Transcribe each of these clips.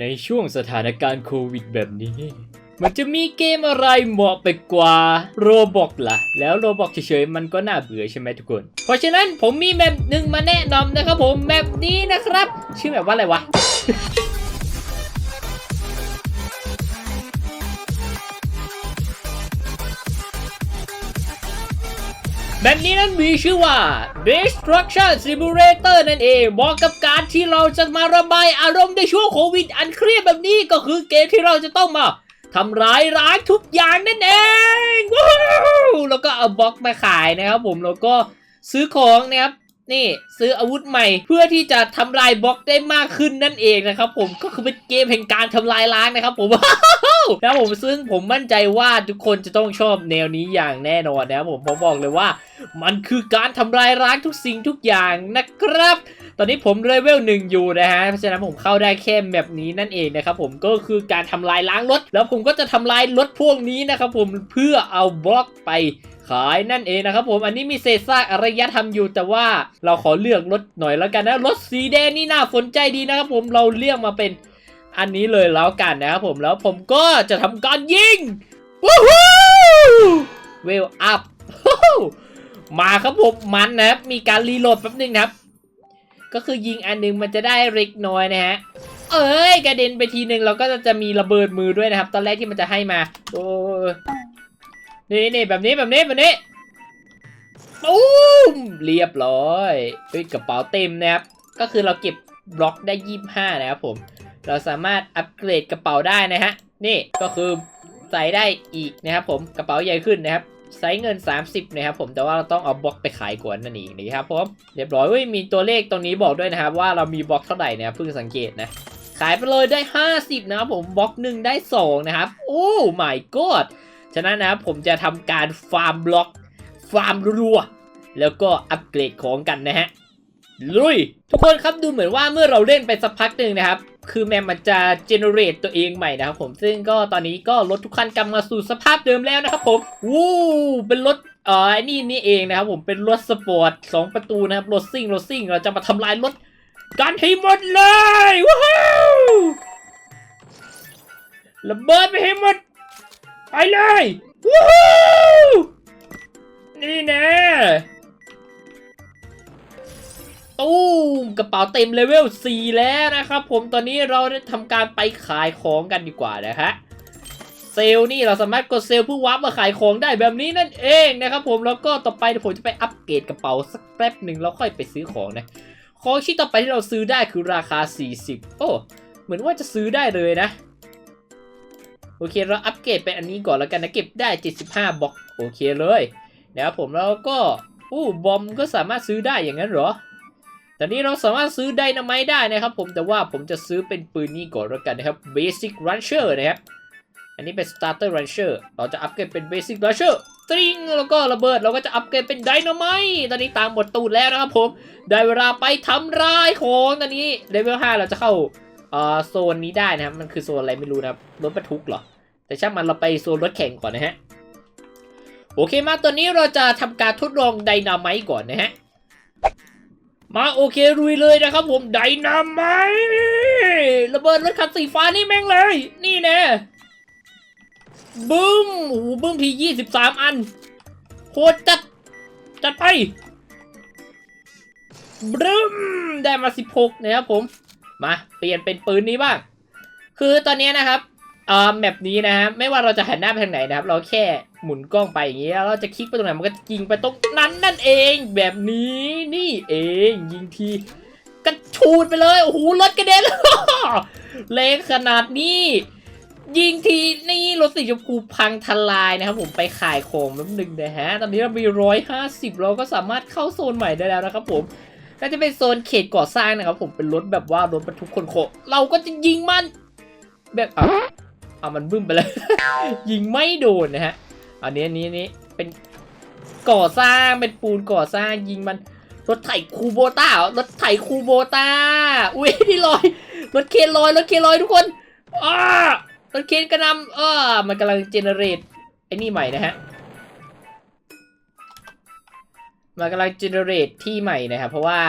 ในช่วงสถานการณ์โควิดแบบนี้ มันจะมีเกมอะไรเหมาะไปกว่าโรบอกล่ะ แล้วโรบอกเฉยๆ มันก็น่าเบื่อใช่ไหมทุกคน เพราะฉะนั้นผมมีแมปหนึ่งมาแนะนำนะครับผม แมปนี้นะครับ ชื่อแมปว่าอะไรวะ แบบนี้นั้นมีชื่อว่า Destruction Simulator นั่นเองเหมาะกับการที่เราจะมาระบายอารมณ์ในช่วงโควิด อันเครียดแบบนี้ก็คือเกมที่เราจะต้องมาทำร้ายร้านทุกอย่างนั่นเองว้าวแล้วก็เอาบล็อกมาขายนะครับผมแล้วก็ซื้อของนะครับนี่ซื้ออาวุธใหม่เพื่อที่จะทำลายบล็อกได้มากขึ้นนั่นเองนะครับ ผมก็คือเป็นเกมแห่งการทำลายล้างนะครับ ผม แล้วผมซึ่งผมมั่นใจว่าทุกคนจะต้องชอบแนวนี้อย่างแน่นอนนะครับผมผมบอกเลยว่า มันคือการทำลายล้างทุกสิ่งทุกอย่างนะครับ ตอนนี้ผมเลเวลหนึ่งอยู่นะฮะเพราะฉะนั้นผมเข้าได้แค่แบบนี้นั่นเองนะครับผมก็คือการทำลายล้างรถ แล้วผมก็จะทำลายรถพวกนี้นะครับผมเพื่อเอาบล็อกไปขายนั่นเองนะครับผมอันนี้มีเศษซากอารยธรรมอยู่แต่ว่าเราขอเลือกรถหน่อยแล้วกันนะรถสีแดงนี่น่าสนใจดีนะครับผมเราเลือกมาเป็น อันนี้เลยแล้วกันนะครับผมแล้วผมก็จะทำการยิงวู้ฮู้เวลอัพมาครับผมมันนะครับมีการรีโหลดแป๊บนึงนะครับ ก็คือยิงอันหนึงมันจะได้เล็กน้อยนะฮะเอ้ยกระเด็นไปทีหนึ่งเราก็จะมีระเบิดมือด้วยนะครับ ตอนแรกที่มันจะให้มา โอ้นี่นี่แบบนี้แบบนี้แบบนี้ตูมเรียบร้อยเฮ้ยกระเป๋าเต็มนะครับ ก็คือเราเก็บบล็อกได้ยี่ห้านะครับผม เราสามารถอัปเกรดกระเป๋าได้นะฮะ นี่ก็คือใส่ได้อีกนะครับผมกระเป๋าใหญ่ขึ้นนะครับใช้เงิน 30 นะครับผมแต่ว่าเราต้องเอาบล็อกไปขายก่อนนั่นเองนะครับผมเรียบร้อยเว้ยมีตัวเลขตรงนี้บอกด้วยนะครับ ว่าเรามีบล็อกเท่าไหร่นะครับเพิ่งสังเกตนะ ขายไปเลยได้ 50 นะครับผมบล็อกหนึ่งได้ 2 นะครับ โอ้ my god ฉะนั้นนะครับผมจะทำการฟาร์มบล็อก ฟาร์มรัวๆแล้วก็อัปเกรดของกันนะฮะลุย ทุกคนครับดูเหมือนว่าเมื่อเราเล่นไปสักพักหนึ่งนะครับ คือแมมมันจะเจเนเรตตัวเองใหม่นะครับผมซึ่งก็ตอนนี้ก็รถทุกคันกลับมาสู่สภาพเดิมแล้วนะครับผมวู้เป็นรถเอ่อนี่นี่เองนะครับผมเป็นรถสปอร์ตสองประตูนะครับรถซิ่งรถซิ่งเราจะมาทำลายรถกันให้หมดเลยว้าวระเบิดไปให้หมดไปเลยวู้ฮู้นี่แน่ ตู้มกระเป๋าเต็มเลเวล 4 แล้วนะครับผมตอนนี้เราได้ทำการไปขายของกันดีกว่านะฮะเซลนี่เราสามารถกดเซลเพื่อวาร์ปมาขายของได้แบบนี้นั่นเองนะครับผมแล้วก็ต่อไปผมจะไปอัปเกรดกระเป๋าสักแป๊บหนึ่งแล้วค่อยไปซื้อของนะของชิ้นต่อไปที่เราซื้อได้คือราคา 40 โอ้เหมือนว่าจะซื้อได้เลยนะ โอเคเราอัปเกรดไปอันนี้ก่อนแล้วกันนะเก็บได้ 75บล็อกโอเคเลยนะครับผมแล้วก็อู้บอมก็สามารถซื้อได้อย่างนั้นเหรอ แตอนนี้เราสามารถซื้อไดนาไมต์ได้นะครับผมแต่ว่าผมจะซื้อเป็นปืนนี้ก่อนแล้วกันนะครับ Basic Rancher นะครับอันนี้เป็น Starter Rancher เราจะอัปเกรดเป็น Basic Rancher ตริงแล้วก็ระเบิดเราก็จะอัปเกรดเป็นไดนาไมต์ตอนนี้ตามหมดตูดแล้วนะครับผมได้เวลาไปทำลายของตอนนี้เลเวล5เราจะเข้าโซนนี้ได้นะครับมันคือโซนอะไรไม่รู้นะครับรถบรรทุกเหรอแต่ช่างมันเราไปโซนรถแข่งก่อนนะฮะโอเคมาตอนนี้เราจะทำการทดลองไดนาไมต์ก่อนนะฮะ มาโอเครุยเลยนะครับผมไดนาไมต์ระเบิดรถคันสีฟ้านี่แม่งเลย นี่แน่บึ้มโอ้โหบึ้มทียี่สิบสามอันโคตรจัด จัดไปบึ้มได้มาสิบหกนะครับผม มาเปลี่ยนเป็นปืนนี้บ้าง คือตอนนี้นะครับเอ่อแมปนี้นะฮะไม่ว่าเราจะหันหน้าไปทางไหนนะครับ เราแค่ หมุนกล้องไปอย่างนี้แล้วเราจะคลิกไปตรงไหนมันก็ยิงไปตรงนั้นนั่นเองแบบนี้นี่เองยิงทีกระชูดไปเลยโอ้โหรถกระเด็นแรงขนาดนี้ ยิงทีนี่รถสีชมพูพังทลายนะครับผมไปขายของแป๊บนึงนะฮะ ตอนนี้เรามีร้อยห้าสิบเราก็สามารถเข้าโซนใหม่ได้แล้วนะครับผมน่าจะเป็นโซนเขตก่อสร้างนะครับผมเป็นรถแบบว่ารถบรรทุกคนโคเราก็จะยิงมันแบบอะเอามันบึ้มไปเลย ยิงไม่โดนนะฮะ อันนี้อันนี้นี้เป็นก่อสร้างเป็นปูนก่อสร้างยิงมันรถไถคูโบต้ารถไถคูโบต้าอุ้ยนี่ลอยรถเคนลอยรถเคนลอยทุกคนอ้ารถเคนกระนำอ้ามันกำลังเจเนเรตไอ้นี่ใหม่นะฮะมันกำลังเจเนเรตที่ใหม่นะครับเพราะว่า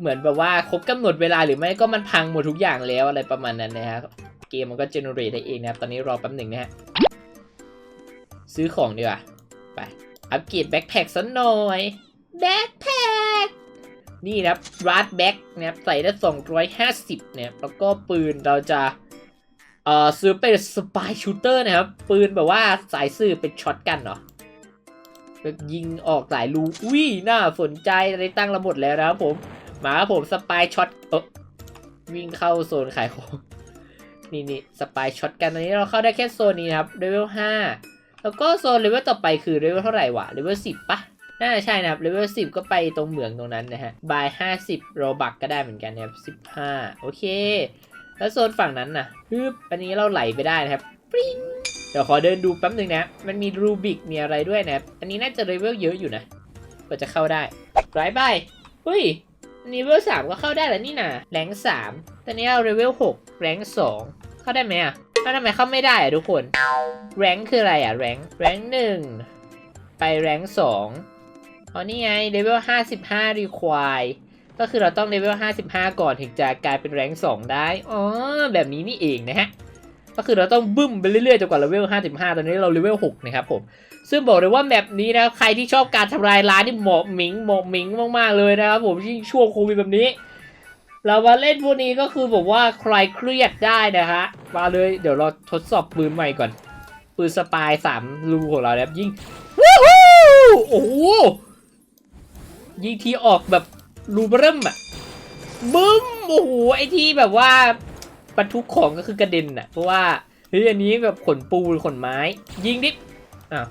เหมือนแบบว่าครบกำหนดเวลาหรือไม่ก็มันพังหมดทุกอย่างแล้วอะไรประมาณนั้นนะครับเกมมันก็เจเนเรตได้เองนะครับตอนนี้รอแป๊บหนึ่งนะฮะ ซื้อของดีกว่าไป อัปเกรดแบ็คแพคสักหน่อย แบ็คแพคนี่นะครับรัดแบ็คนะครับใส่ได้ 250นะครับแล้วก็ปืนเราจะเอ่อซื้อเป็นสปายชูเตอร์นะครับ ปืนแบบว่าสายสื่อเป็นช็อตกันเหรอแบบยิงออกหลายรูอุ้ยน่าสนใจได้ตั้งระบบแล้วนะครับผมมาครับผมสปายช็อตเออวิ่งเข้าโซนขายของนี่นี่สปายช็อตกันตอนนี้เราเข้าได้แค่โซนนี้นะครับเลเวลห้า แล้วก็โซนเลเวลต่อไปคือเลเวลเท่าไหร่วะเลเวลสิบปะน่าจะใช่นะครับเลเวลสิบก็ไปตรงเหมืองตรงนั้นนะฮะบายห้าสิบโรบักก็ได้เหมือนกันนะครับสิบห้าโอเค แล้วโซนฝั่งนั้นน่ะฮึบอันนี้เราไหลไปได้นะครับปริ้งเดี๋ยวขอเดินดูแป๊บหนึ่งนะ มันมีรูบิกมีอะไรด้วยนะครับอันนี้น่าจะเลเวลเยอะอยู่นะก็จะเข้าได้ไรบายเฮ้ยเลเวลสามก็เข้าได้แล้วนี่นะแรงสามตอนนี้เราเลเวลหกแรงสองเข้าได้ไหมอะ แล้วทำไมเข้าไม่ได้อะทุกคน แรงคืออะไรอะแรงแรงหนึ่งไปแรงสองอ๋อนี่ไงเลเวลห้าสิบห้ารีควายก็คือเราต้องเลเวล55 ก่อนถึงจะกลายเป็นแรง2ได้ อ๋อ แบบนี้นี่เองนะฮะ ก็คือเราต้องบึ้มไปเรื่อยๆจนกว่าเลเวล55 ตอนนี้เราเลเวล6นะครับผม ซึ่งบอกเลยว่าแมปนี้นะ ใครที่ชอบการทำลายร้านนี่เหมาะหมิงเหมาะหมิงมากๆเลยนะครับผมยิ่งช่วงโควิดแบบนี้ เรามาเล่นพวกนี้ก็คือบอกว่าใครเครียดได้นะฮะมาเลยเดี๋ยวเราทดสอบปืนใหม่ก่อน ปืนสปายสามรูของเราแล้วยิงวู้ฮู้โอ้โหยิงทีออกแบบรูเริ่มอะบึ้มโอ้โหไอที่แบบว่าบรรทุกของก็คือกระเด็นอะเพราะว่าเฮ้ยอันนี้แบบขนปูขนไม้ ยิงดิอ้าว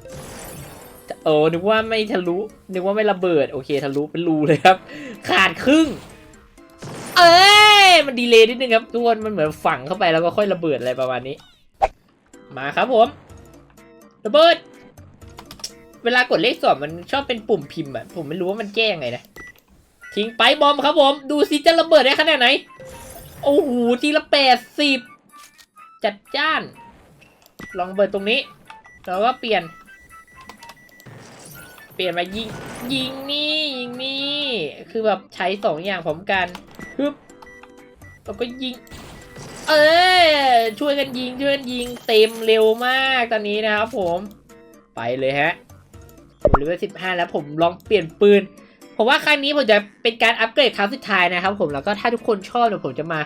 โอ้นึกว่าไม่ทะลุนึกว่าไม่ระเบิดโอเคทะลุเป็นรูเลยครับ ขาดครึ่ง เอ้ยมันดีเลย์นิดนึงครับทุกคนมันเหมือนฝังเข้าไปแล้วก็ค่อยระเบิดอะไรประมาณนี้ มาครับผมระเบิด เวลากดเลขสองมันชอบเป็นปุ่มพิมพ์อะผมไม่รู้ว่ามันแก้ยังไงนะทิ้งไปบอมครับผม ดูสิจะระเบิดได้ขนาดไหน โอ้โหทีละแปดสิบจัดจ้าน ลองเบิดตรงนี้ แล้วก็เปลี่ยน เปลี่ยนมายิงยิงนี่ยิงนี่ คือแบบใช้สองอย่างพร้อมกัน ฮึบแล้วก็ยิง เอ้ยช่วยกันยิงช่วยกันยิงเต็มเร็วมากตอนนี้นะครับผมไปเลยฮะผมเลเวลสิบห้าแล้วผมลองเปลี่ยนปืน ผมว่าครั้งนี้ผมจะเป็นการอัปเกรดครั้งสุดท้ายนะครับ ผมแล้วก็ถ้าทุกคนชอบเดี๋ยวผมจะมา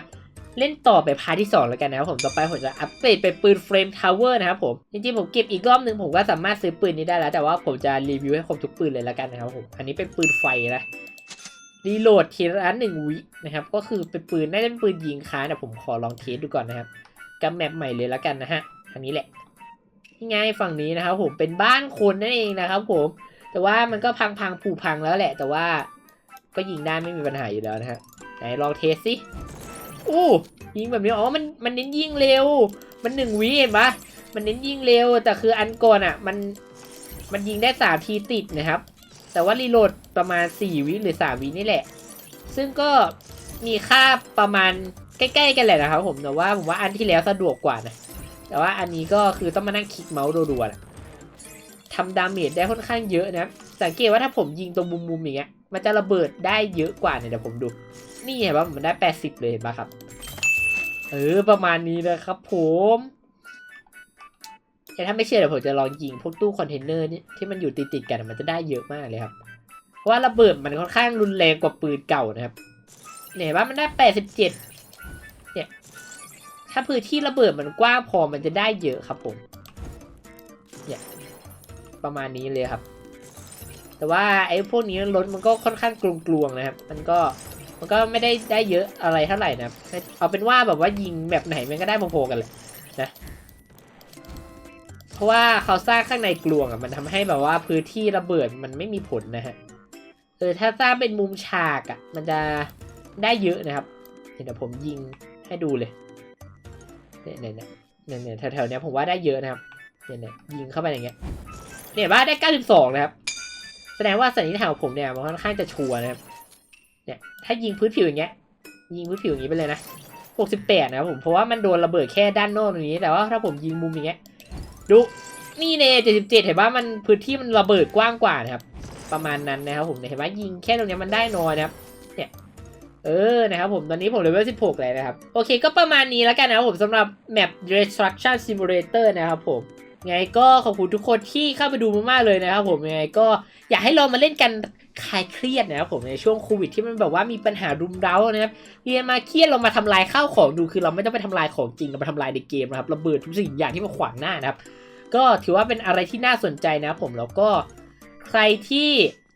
เล่นต่อไปพาร์ทที่ 2 แล้วกันนะครับผมต่อไปผมจะอัปเกรดเป็นปืนเฟรมทาวเวอร์นะครับผมจริงๆผมเก็บอีกรอบหนึ่งผมก็สามารถซื้อปืนนี้ได้แล้ว แต่ว่าผมจะรีวิวให้ครบทุกปืนเลยแล้วกันนะครับผมอันนี้เป็นปืนไฟนะ รีโหลดทีละหนึ่งวินะครับ ก็คือเป็นปืนน่าจะเป็นปืนยิงค้าแต่ผมขอลองเทสดูก่อนนะครับกับแมปใหม่เลยแล้วกันนะฮะอันนี้แหละนี่ไงฝั่งนี้นะครับ ผมเป็นบ้านคนนั่นเองนะครับ ผม แต่ว่ามันก็พังพังผุพังแล้วแหละ แต่ว่าก็ยิงได้ไม่มีปัญหาอยู่แล้วนะฮะไหนลองเทสสิอู้ยิงแบบนี้อ๋อมันมันเน้นยิงเร็ว มันหนึ่งวิเห็นปะมันเน้นยิงเร็วแต่คืออันก่อนอะ มันมันยิงได้สามทีติดนะครับ แต่ว่ารีโหลดประมาณสี่วิหรือสามวินี่แหละ ซึ่งก็มีค่าประมาณใกล้ๆกันแหละนะครับผมแต่ว่าผมว่าอันที่แล้วสะดวกกว่านะ แต่ว่าอันนี้ก็คือต้องมานั่งคลิกเมาส์รัวๆนะทำดาเมจได้ค่อนข้างเยอะนะ สังเกตว่าถ้าผมยิงตรงมุมๆอย่างเงี้ย มันจะระเบิดได้เยอะกว่าเนี่ยเดี๋ยวผมดู นี่เห็นปะมันได้ 80 เลยเห็นปะครับ เออประมาณนี้นะครับผม แต่ถ้าไม่เชื่อเดี๋ยวผมจะลองยิงพวกตู้คอนเทนเนอร์นี่ที่มันอยู่ติดๆกันมันจะได้เยอะมากเลยครับเพราะว่าระเบิดมันค่อนข้างรุนแรงกว่าปืนเก่านะครับเนี่ยเห็นปะมันได้87เนี่ยถ้าพื้นที่ระเบิดมันกว้างพอมันจะได้เยอะครับผมเนี่ยประมาณนี้เลยครับ แต่ว่าไอ้พวกนี้รถมันก็ค่อนข้างกลวงๆนะครับ มันก็มันก็ไม่ได้ได้เยอะอะไรเท่าไหร่นะเอาเป็นว่าแบบว่ายิงแบบไหนมันก็ได้พอๆกันเลยนะ ราะว่าเขาสร้างข้างในกลวงอะมันทำให้แบบว่าพื้นที่ระเบิดมันไม่มีผลนะฮะเออถ้าสร้างเป็นมุมฉากอะมันจะได้เยอะนะครับเดี๋ยวผมยิงให้ดูเลยเนี่ยเนี่ยเนี่ยเนี่ยแถวๆเนี้ยผมว่าได้เยอะนะครับเนี่ยเนี่ยยิงเข้าไปอย่างเงี้ยเนี่ยว่าได้ 92 นะครับ แสดงว่าสันนิษฐานของผมเนี่ยมันค่อนข้างจะชัวร์นะครับเนี่ยถ้ายิงพื้นผิวอย่างเงี้ยยิงพื้นผิวอย่างงี้ไปเลยนะ 68 นะครับผมเพราะว่ามันโดนระเบิดแค่ด้านนอกตรงนี้ แต่ว่าถ้าผมยิงมุมอย่างเงี้ย ดูนี่เน่77เห็นว่ามันพื้นที่มันระเบิดกว้างกว่านะครับ ประมาณนั้นนะครับผมเห็นว่ายิงแค่ตรงนี้มันได้น้อยนะครับเนี่ยเออนะครับผมตอนนี้ผมเลเวล16เลยนะครับ โอเคก็ประมาณนี้แล้วกันนะครับผมสำหรับ Map Destruction Simulator นะครับผมไงก็ขอบคุณทุกคนที่เข้ามาดูมากๆเลยนะครับผมยังไงก็อยากให้เรามาเล่นกันคลายเครียดนะครับผมในช่วงโควิดที่มันแบบว่ามีปัญหารุมเร้านะครับเรียนมาเครียดเรามาทำลายข้าวของดูคือเราไม่ต้องไปทำลายของจริงเรามาทำลายในเกมนะครับระเบิดทุกสิ่งอย่างที่มาขวางหน้านะครับ ก็ถือว่าเป็นอะไรที่น่าสนใจนะผมแล้วก็ใครที่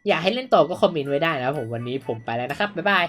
อยากให้เล่นต่อก็คอมเมนต์ไว้ได้นะผมวันนี้ผมไปแล้วนะครับบ๊ายบาย